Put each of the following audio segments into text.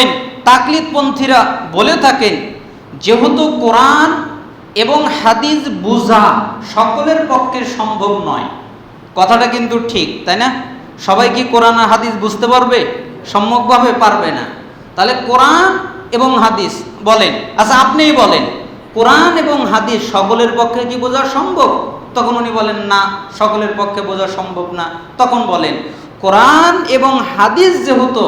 বলেন তাকলিদপন্থীরা বলে থাকেন, যেহেতু কোরআন এবং হাদিস বুঝা সকলের পক্ষে সম্ভব নয়। কথাটা কিন্তু ঠিক, তাই না? সবাই কি কোরআন আর হাদিস বুঝতে পারবে? সম্যকভাবে পারবে না। তাহলে কোরআন এবং হাদিস বলেন। আচ্ছা আপনিই বলেন, কোরআন এবং হাদিস সকলের পক্ষে কি বোঝা সম্ভব? তখন উনি বলেন, না, সকলের পক্ষে বোঝা সম্ভব না। তখন বলেন কোরআন এবং হাদিস যেহেতু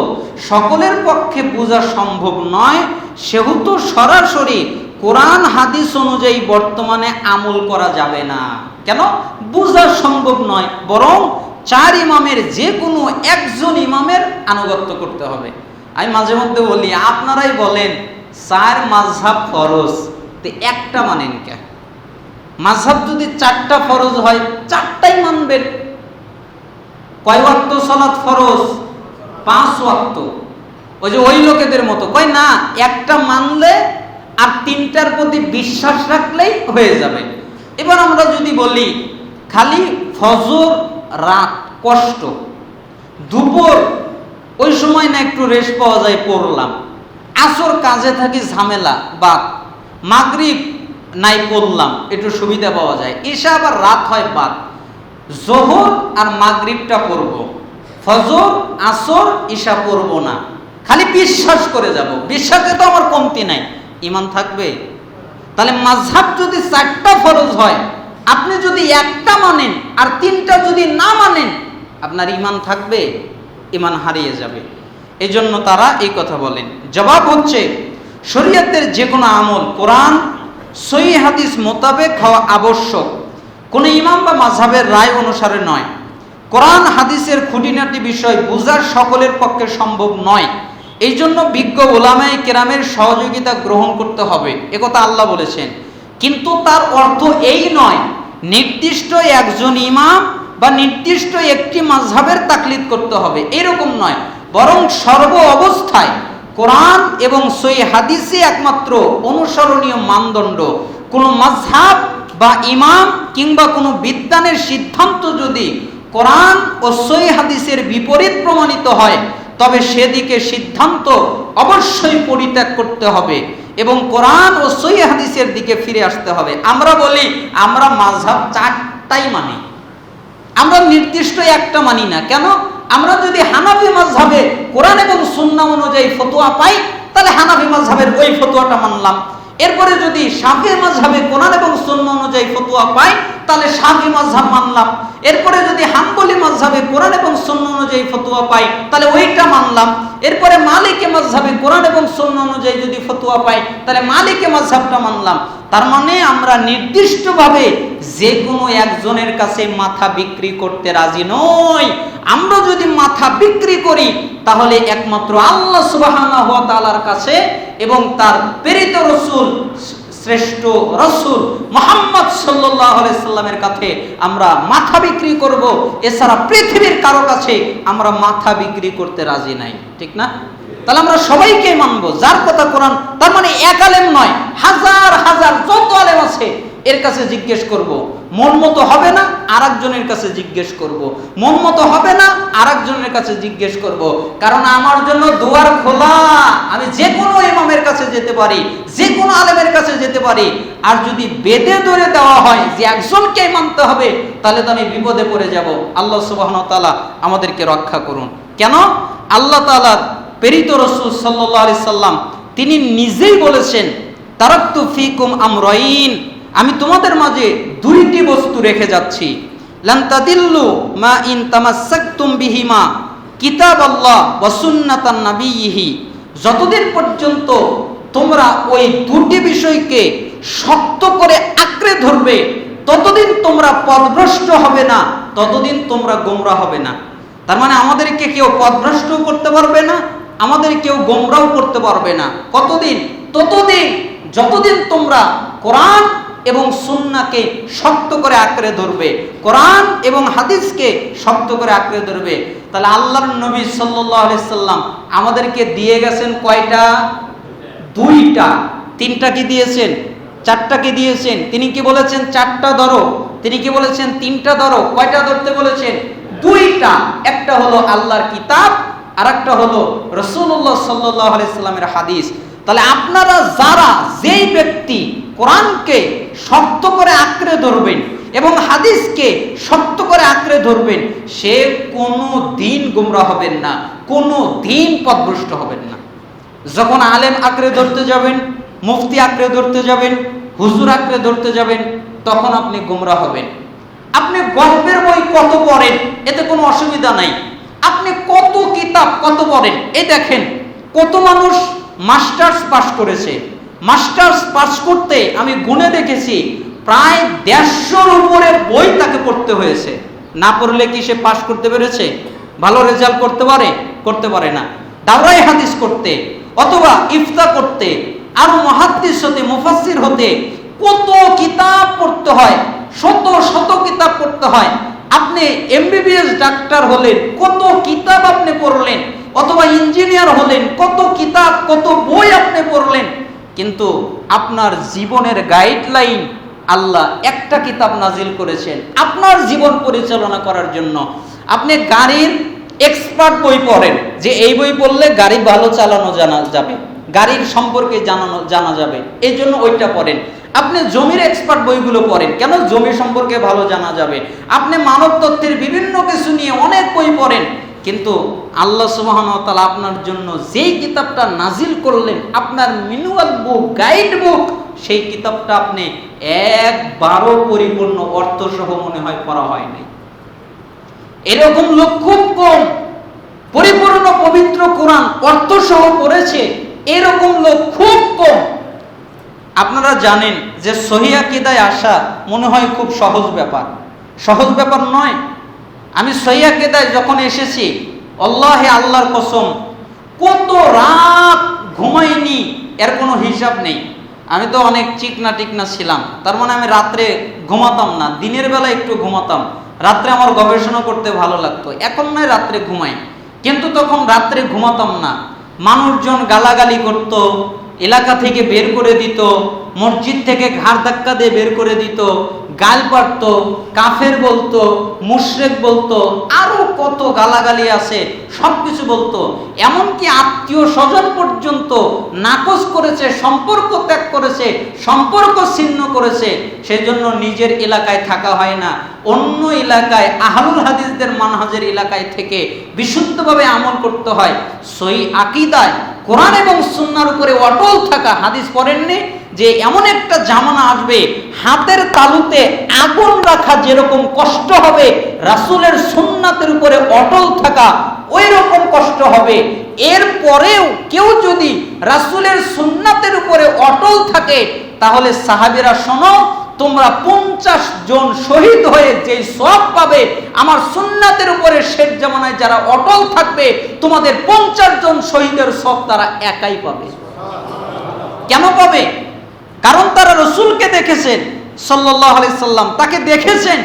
সকলের পক্ষে বোঝা সম্ভব নয়, সেহেতু সরাসরি কোরআন, হাদিস অনুযায়ী বর্তমানে আমল করা যাবে না। কেন? বোঝা সম্ভব নয়, বরং চার ইমামের যে কোনো একজন ইমামের আনুগত্য করতে হবে। আমি মাঝে মধ্যে বলি, আপনারাই বলেন, চার মাঝহাব ফরজ, তো একটা মানেন কে? মাঝহাব যদি চারটা ফরজ হয়, চারটাই মানবেন। কয় ওয়াক্ত সলাৎ ফরজ? পাঁচ ওয়াক্ত। ওই যে ওই লোকেদের মতো। কয় না, একটা মানলে আর তিনটার প্রতি বিশ্বাস রাখলেই হয়ে যাবে। এবার আমরা যদি বলি, খালি ফজর, রাত কষ্ট। দুপুর, ওই সময় না একটু রেস্ট পাওয়া যায়, পড়লাম। আসর কাজে থাকি ঝামেলা বা মাগরিব নাই পড়লাম, একটু সুবিধা পাওয়া যায়। এসে আবার রাত হয় বাদ। জোহর আর মাগরিবটা পড়ব। ফজর, আসর, ঈশা পড়ব না। খালি বিশ্বাস করে যাব। বিশ্বাসে তো আমার কমতি নাই। ইমান থাকবে? তাহলে মাঝহাব যদি চারটা ফরজ হয়, আপনি যদি একটা মানেন আর তিনটা যদি না মানেন, আপনার ইমান থাকবে ইমান হারিয়ে যাবে। এই জন্য তারা এই কথা বলেন। জবাব হচ্ছে, শরীয়তের যে কোনো আমল কোরআন সই হাদিস মোতাবেক হওয়া আবশ্যক। কোনো ইমাম বা মাঝহাবের রায় অনুসারে নয়। কোরআন, হাদিসের খুঁটিনাটি বিষয় বোঝার সকলের পক্ষে সম্ভব নয়। এই জন্য বিজ্ঞ ওলামাই কেরামের সহযোগিতা গ্রহণ করতে হবে একথা আল্লাহ বলেছেন। কিন্তু তার অর্থ এই নয়, নির্দিষ্ট একজন ইমাম বা নির্দিষ্ট একটি মাঝহাবের তাকলিদ করতে হবে, এরকম নয়। বরং সর্ব অবস্থায় কোরআন এবং সই হাদিসই একমাত্র অনুসরণীয় মানদণ্ড। কোনো মাঝহাব বা ইমাম কিংবা কোনো বিদ্যানের সিদ্ধান্ত যদি কোরআন ও সই হাদিসের বিপরীত প্রমাণিত হয়, তবে সেদিকে সিদ্ধান্ত অবশ্যই পরিত্যাগ করতে হবে এবং কোরআন ও সই হাদিসের দিকে ফিরে আসতে হবে। আমরা বলি, আমরা মাঝহাব চারটাই মানি। আমরা নির্দিষ্ট একটা মানি না। কেন? আমরা যদি হানাফি মাঝহাবে কোরআন এবং সুন্না অনুযায়ী ফতোয়া পাই, তাহলে হানাফি মাঝহাবের ওই ফতোয়াটা মানলাম। এরপরে যদি শাফি মাঝহাবে কোরআন এবং সুন্না অনুযায়ী ফতোয়া পাই তাহলে শাফি মাঝহাব মানলাম। এরপরে যদি হাম্বলি মাঝহাবে কোরআন এবং সুন্না অনুযায়ী ফতোয়া পাই তাহলে ওইটা মানলাম। এরপরে মালিকে মাঝহাবে কোরআন এবং সুন্না অনুযায়ী যদি ফতোয়া পাই তাহলে মালিকে মাঝহাবটা মানলাম। তার মানে আমরা নির্দিষ্টভাবে যে কোনো একজনের কাছে মাথা বিক্রি করতে রাজি নই। আমরা যদি মাথা বিক্রি করি, তাহলে একমাত্র আল্লাহ তাআলার কাছে এবং তার প্রেরিত রসুল, শ্রেষ্ঠ রসুল মোহাম্মদ সাল্লাহ কাছে আমরা মাথা বিক্রি করব। এছাড়া পৃথিবীর কারও কাছে আমরা মাথা বিক্রি করতে রাজি নাই। ঠিক না? তাহলে আমরা সবাইকে মানবো। যার কথা কোরআন, তার মানে এক আলেম নয়, হাজার হাজার, যত আলেম আছে এর কাছে জিজ্ঞেস করব। মন মতো হবে না আর একজনের কাছে জিজ্ঞেস করব। মন মতো হবে না আর একজনের কাছে জিজ্ঞেস করব। কারণ আমার জন্য দুয়ার খোলা। আমি যে কোনো ইমামের কাছে যেতে পারি, যে কোনো আলেমের কাছে যেতে পারি। আর যদি বেদে ধরে দেওয়া হয় যে একজনকে মানতে হবে, তাহলে তো আমি বিপদে পড়ে যাব। আল্লাহ সুবাহ তালা আমাদেরকে রক্ষা করুন। কেন? আল্লাহ তালার প্রেরিত রসুল সাল্লাহ আলি সাল্লাম, তিনি নিজেই বলেছেন, তারাক্তু ফিকুম আমরাইন। আমি তোমাদের মাঝে দুইটি বস্তু রেখে যাচ্ছি। লান্তাদিল্লু মা ইন তামাসাকতুম বিহিমা, কিতাব আল্লাহ ওয়া সুন্নাতান নাবিয়িহি। যতদিন পর্যন্ত তোমরা ওই দুটি বিষয়কে শক্ত করে আঁকড়ে ধরবে, ততদিন তোমরা পদভ্রষ্ট হবে না, ততদিন তোমরা গোমরা হবে না। তার মানে আমাদেরকে কেউ পদভ্রষ্ট করতে পারবে না, আমাদের কেউ গোমরাও করতে পারবে না। কতদিন? ততদিন, যতদিন তোমরা কোরআন এবং সুন্নাকে শক্ত করে আঁকড়ে ধরবে। কোরআন এবং হাদিসকে শক্ত করে আঁকড়ে ধরবে। তাহলে আল্লাহর নবী সাল্লাহ সাল্লাম আমাদেরকে দিয়ে গেছেন কয়টা? দুইটা। তিনটা কি দিয়েছেন? চারটা কি দিয়েছেন? তিনি কি বলেছেন, চারটা ধরো। তিনি কি বলেছেন, তিনটা ধরো। কয়টা ধরতে বলেছেন? দুইটা। একটা হলো আল্লাহর কিতাব আর একটা হলো রসুল্লাহ সাল্লাহ আলাইস্লামের হাদিস। তাহলে আপনারা যারা, যেই ব্যক্তি কোরআনকে শক্ত করে আঁকড়ে ধরবেন এবং হাদিসকে শক্ত করে আঁকড়ে ধরবেন, সে কোনো দিন গুমরা হবেন না, কোনো দিন পদভ্রষ্ট হবেন না। যখন আলেম আঁকড়ে ধরতে যাবেন, মুফতি আঁকড়ে ধরতে যাবেন, হুজুর আঁকড়ে ধরতে যাবেন, তখন আপনি গুমরা হবেন। আপনি গল্পের বই কত পড়েন, এতে কোনো অসুবিধা নাই। আপনি কত কিতাব কত পড়েন, এ দেখেন, কত মানুষ মাস্টার্স পাশ করেছে মাস্টার্স পাস করতে আমি গুনে দেখেছি, প্রায় দেড়শোর উপরে বই তাকে পড়তে হয়েছে। না পড়লে কি সে পাস করতে পেরেছে? ভালো রেজাল্ট করতে পারে? করতে পারে না। দাওরাই হাদিস করতে, অথবা ইফতা করতে, আরও মহাদ্দিস হতে মুফাসির হতে, কত কিতাব পড়তে হয়, শত শত কিতাব পড়তে হয়। আপনি এমবিবিএস ডাক্তার হলেন, কত কিতাব আপনি পড়লেন, অথবা ইঞ্জিনিয়ার হলেন, কত কিতাব, কত বই আপনি পড়লেন কিন্তু আপনার জীবনের গাইডলাইন আল্লাহ একটা কিতাব নাজিল করেছেন আপনার জীবন পরিচালনা করার জন্য। আপনি গাড়ির এক্সপার্ট বই পড়েন, যে এই বই পড়লে গাড়ি ভালো চালানো জানা যাবে, গাড়ির সম্পর্কে জানানো, জানা যাবে, এই জন্য ওইটা পড়েন। আপনি জমির এক্সপার্ট বইগুলো পড়েন, কেন জমি সম্পর্কে ভালো জানা যাবে? আপনি মানব তত্ত্বের বিভিন্ন কিছু নিয়ে অনেক বই পড়েন, কিন্তু আল্লাহ সুবাহতালা আপনার জন্য যেই কিতাবটা নাজিল করলেন, আপনার মিনুয়াল বুক গাইড বুক সেই কিতাবটা আপনি একবারও পরিপূর্ণ অর্থ সহ মনে হয় পড়া হয় নাই। এরকম লোক খুব কম। পরিপূর্ণ পবিত্র কোরআন অর্থ সহ পড়েছে, এরকম লোক খুব কম। আপনারা জানেন যে সহিয়া কেদায় আসা মনে হয় খুব সহজ ব্যাপার। সহজ ব্যাপার নয়। আমি সহিয়া কেদায় যখন এসেছি আল্লাহে আল্লাহর কসম, কত রাত ঘুমাইনি, এর কোনো হিসাব নেই। আমি তো অনেক চিকনা টিকনা ছিলাম, তার মানে আমি রাত্রে ঘুমাতাম না, দিনের বেলা একটু ঘুমাতাম। রাত্রে আমার গবেষণা করতে ভালো লাগতো, এখন নয় রাত্রে ঘুমাই। কিন্তু তখন রাত্রে ঘুমাতাম না। মানুষজন গালাগালি করত, এলাকা থেকে বের করে দিত, মসজিদ থেকে ঘাড় ধাক্কা দিয়ে বের করে দিত গাল পাড়ত, কাফের বলতো, মুশরেক বলতো, আরও কত গালাগালি আছে সব কিছু বলতো। এমনকি আত্মীয় স্বজন পর্যন্ত নাকচ করেছে, সম্পর্ক ত্যাগ করেছে, সম্পর্ক ছিন্ন করেছে। সেজন্য নিজের এলাকায় থাকা হয় না। অন্য এলাকায়, আহলুল হাদিসদের মানহাজের এলাকায় থেকে বিশুদ্ধভাবে আমল করতে হয়। সই আকিদায় কোরআন এবং সুন্নার উপরে অটল থাকা হাদিস পড়েননি? যে এমন একটা জামানা আসবে, হাতের তালুতে আগুন রাখা যেরকম কষ্ট হবে, রাসুলের সুন্নাতের উপরে অটল থাকা ওই রকম কষ্ট হবে। এর পরেও কেউ যদি রাসুলের সুন্নাতের উপরে অটল থাকে, তাহলে সাহাবিরা শোনো, তোমরা পঞ্চাশ জন শহীদ হয়ে যে সব পাবে, আমার সুন্নাতের উপরে শেখ জামানায় যারা অটল থাকবে, তোমাদের পঞ্চাশ জন শহীদের সব তারা একাই পাবে। কেন পাবে? কারণ তারা রসুলকে দেখেছেন সাল্লাহ সাল্লাম তাকে দেখেছেন।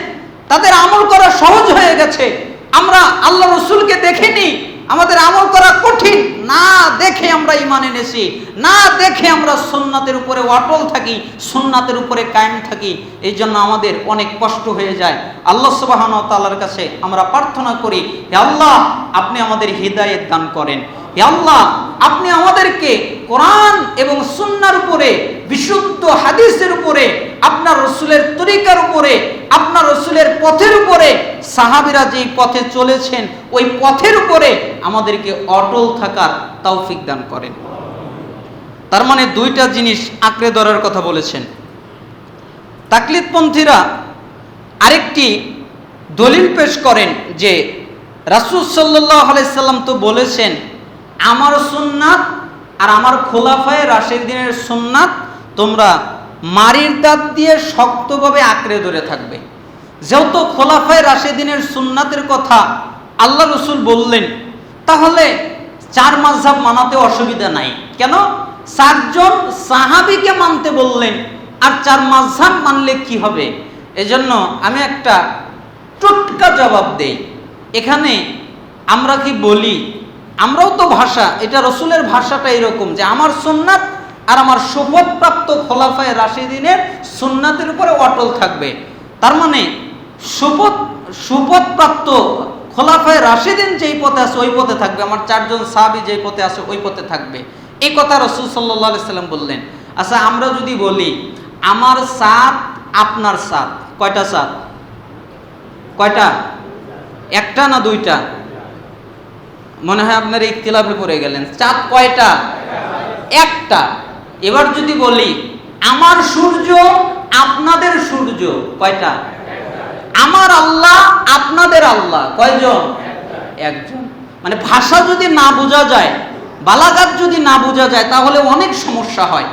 তাদের আমল করা সহজ হয়ে গেছে। আমরা আল্লাহ রসুলকে দেখিনি। আমাদের আমল করা কঠিন। না দেখে আমরা ইমান এনেছি। না দেখে আমরা সোননাথের উপরে অটল থাকি সোননাথের উপরে কায়েম থাকি। এই জন্য আমাদের অনেক কষ্ট হয়ে যায়। আল্লাহ সুবাহন তাল্লার কাছে আমরা প্রার্থনা করি আল্লাহ, আপনি আমাদের হৃদায়ত দান করেন। আল্লাহ, আপনি আমাদেরকে কোরআন এবং সুন্নার উপরে, বিশুদ্ধ হাদিসের উপরে, আপনার রসুলের তরিকার উপরে, আপনার রসুলের পথের উপরে, সাহাবিরা যেই পথে চলেছেন, ওই পথের উপরে আমাদেরকে অটল থাকার তৌফিক দান করেন। তার মানে দুইটা জিনিস আঁকড়ে ধরার কথা বলেছেন। তাকলিদপন্থীরা আরেকটি দলিল পেশ করেন যে, রাসুল সাল্লাহ আলাইসাল্লাম তো বলেছেন আমার সুন্নাত আর আমার খোলাফায় রাশের দিনের সুন্নাত তোমরা মারির দাঁত দিয়ে শক্তভাবে আঁকড়ে ধরে থাকবে। যেহেতু খোলাফায় রাশেদিনের সুন্নাতের কথা আল্লাহ রসুল বললেন, তাহলে চার মাঝহাব মানাতে অসুবিধা নাই। কেন? চারজন সাহাবিকে মানতে বললেন, আর চার মাঝহাব মানলে কি হবে? এজন্য আমি একটা টুটকা জবাব দেই। এখানে আমরা কি বলি আমরাও তো ভাষা, এটা রসুলের ভাষাটা এরকম যে আমার সুন্নাত আর আমার শপথপ্রাপ্ত খোলাফায় রাশিদিনের সুন্নাতের উপরে অটল থাকবে। তার মানে শপথ শপথপ্রাপ্ত খোলাফায় রাশিদিন যেই পথে আছে ওই পথে থাকবে, আমার চারজন সাহাবি যেই পথে আছে ওই পথে থাকবে। এই কথা রসুল সাল্লাহ সাল্লাম বললেন। আচ্ছা আমরা যদি বলি, আমার সাত, আপনার সাত, কয়টা সাত? কয়টা? একটা না দুইটা? মনে হয় আপনার ইখতিলাফে পড়ে গেলেন। চাঁদ কয়টা? একটা। এবার যদি বলি, আমার সূর্য আপনাদের সূর্য, কয়টা? আমার আল্লাহ আপনাদের আল্লাহ, কয়জন? একজন। মানে ভাষা যদি না বোঝা যায়, বালাগাত যদি না বোঝা যায়, তাহলে অনেক সমস্যা হয়।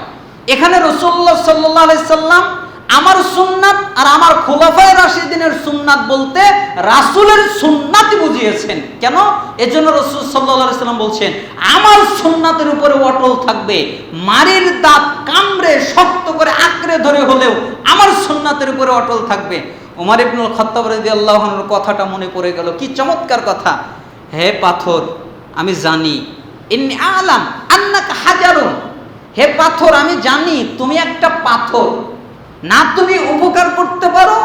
এখানে রসুল্লাহ সাল্লাহ সাল্লাম আমার সুন্নাত আর আমার খোলাফায় রাশিদিনের সুন্নাত বলতে রাসুলের সুন্নাতই বুঝিয়েছেন। কেন? এজন্য রসুল সাল্লাহ সাল্লাম বলছেন, আমার সুন্নাতের উপরে অটল থাকবে মারির দাঁত কামড়ে শক্ত করে আঁকড়ে ধরে হলেও আমার সুন্নাতের উপরে অটল থাকবে। ওমর ইবনুল খত্তাব রাদিয়াল্লাহু আনহুর কথাটা মনে পড়ে গেল। কি চমৎকার কথা। হে পাথর, আমি জানি। আলাম আন্নাকা হাজারুন। হে পাথর, আমি জানি তুমি একটা পাথর। না তুমি উপকার করতে পারো,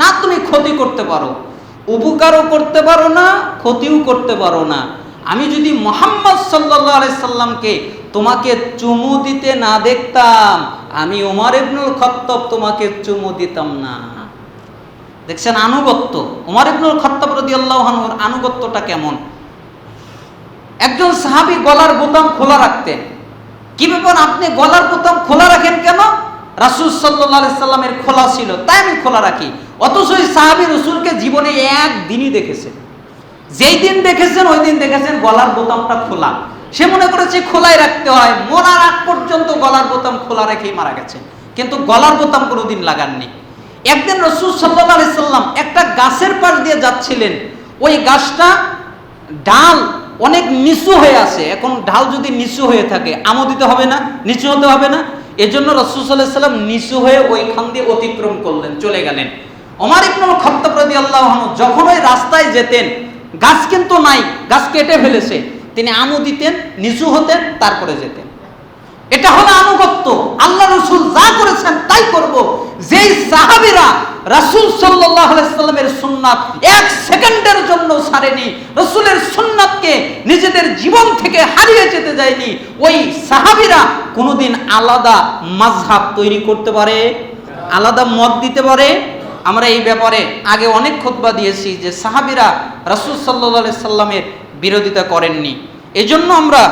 না তুমি ক্ষতি করতে পারো। উপকারও করতে পারো না, ক্ষতিও করতে পারো না। আমি যদি মোহাম্মদ সাল্লাহ সাল্লামকে তোমাকে চুমু দিতে না দেখতাম, আমি ওমর ইবনুল খত্তব তোমাকে চুমু দিতাম না। দেখছেন আনুগত্য? ওমর ইবনুল খত্তাব রাদিয়াল্লাহু আনহুর আনুগত্যটা কেমন? একজন সাহাবী গলার বোতাম খোলা রাখতেন। কি ব্যাপার? আপনি গলার বোতাম খোলা রাখেন কেন? রাসূল আলাইহি সাল্লামের খোলা ছিল, তাই আমি খোলা রাখি। অথচ ওই সাহাবী রসুলকে জীবনে একদিনই দেখেছেন। যেই দিন দেখেছেন, ওই দিন দেখেছেন গলার বোতামটা খোলা। সে মনে করেছে খোলাই রাখতে হয়, মরার আগ পর্যন্ত গলার বোতাম খোলা রেখেই মারা গেছে। কিন্তু গলার বোতাম কোনোদিন লাগাননি। একদিন রসুল সাল্লাহ সাল্লাম একটা গাছের পাশ দিয়ে যাচ্ছিলেন। ওই গাছটা ডাল অনেক নিচু হয়ে আছে। এখন ঢাল যদি নিচু হয়ে থাকে, আমোদিত হবে না, নিচু হতে হবে না। এজন্য রসুল সাল্লাহ সাল্লাম নিচু হয়ে ওইখান দিয়ে অতিক্রম করলেন, চলে গেলেন। অমার ইবনুল খত্তাব আল্লাহ যখন ওই রাস্তায় যেতেন, গাছ কিন্তু নাই, গাছ কেটে ফেলেছে, তিনি আমু দিতেন, নিচু হতেন, তারপরে যেতেন। এটা হলো আনুগত্য। আল্লাহ রসুল যা করেছেন তাই করব। যেই সাহাবিরা রাসূল সাল্লামের সুন্নাত এক সেকেন্ডের জন্য ছাড়েনি রসুলের সুন্নাতকে নিজেদের জীবন থেকে হারিয়ে যেতে যায়নি ওই সাহাবিরা কোনোদিন আলাদা মাযহাব তৈরি করতে পারে, আলাদা মত দিতে পারে। আমরা এই ব্যাপারে আগে অনেক খোতবা দিয়েছি যে সাহাবিরা রাসূল আলাইহি সাল্লামের বিরোধিতা করেননি। এজন্য আমরা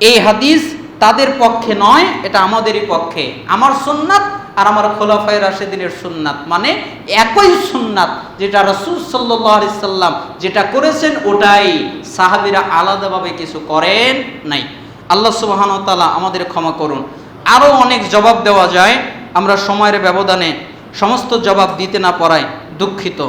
এই হাদিস তাদের পক্ষে নয়, এটা আমাদেরই পক্ষে। আমার সুন্নাত আর আমার খোলাফায় রাশেদিনের সুন্নাত। মানে একই সুন্নাত যেটা রসুল সাল্লাহ আলি সাল্লাম যেটা করেছেন, ওটাই সাহাবিরা আলাদাভাবে কিছু করেন নাই। আল্লাহ সুবাহান তালা আমাদের ক্ষমা করুন। আরও অনেক জবাব দেওয়া যায়, আমরা সময়ের ব্যবধানে সমস্ত জবাব দিতে না পারায় দুঃখিত।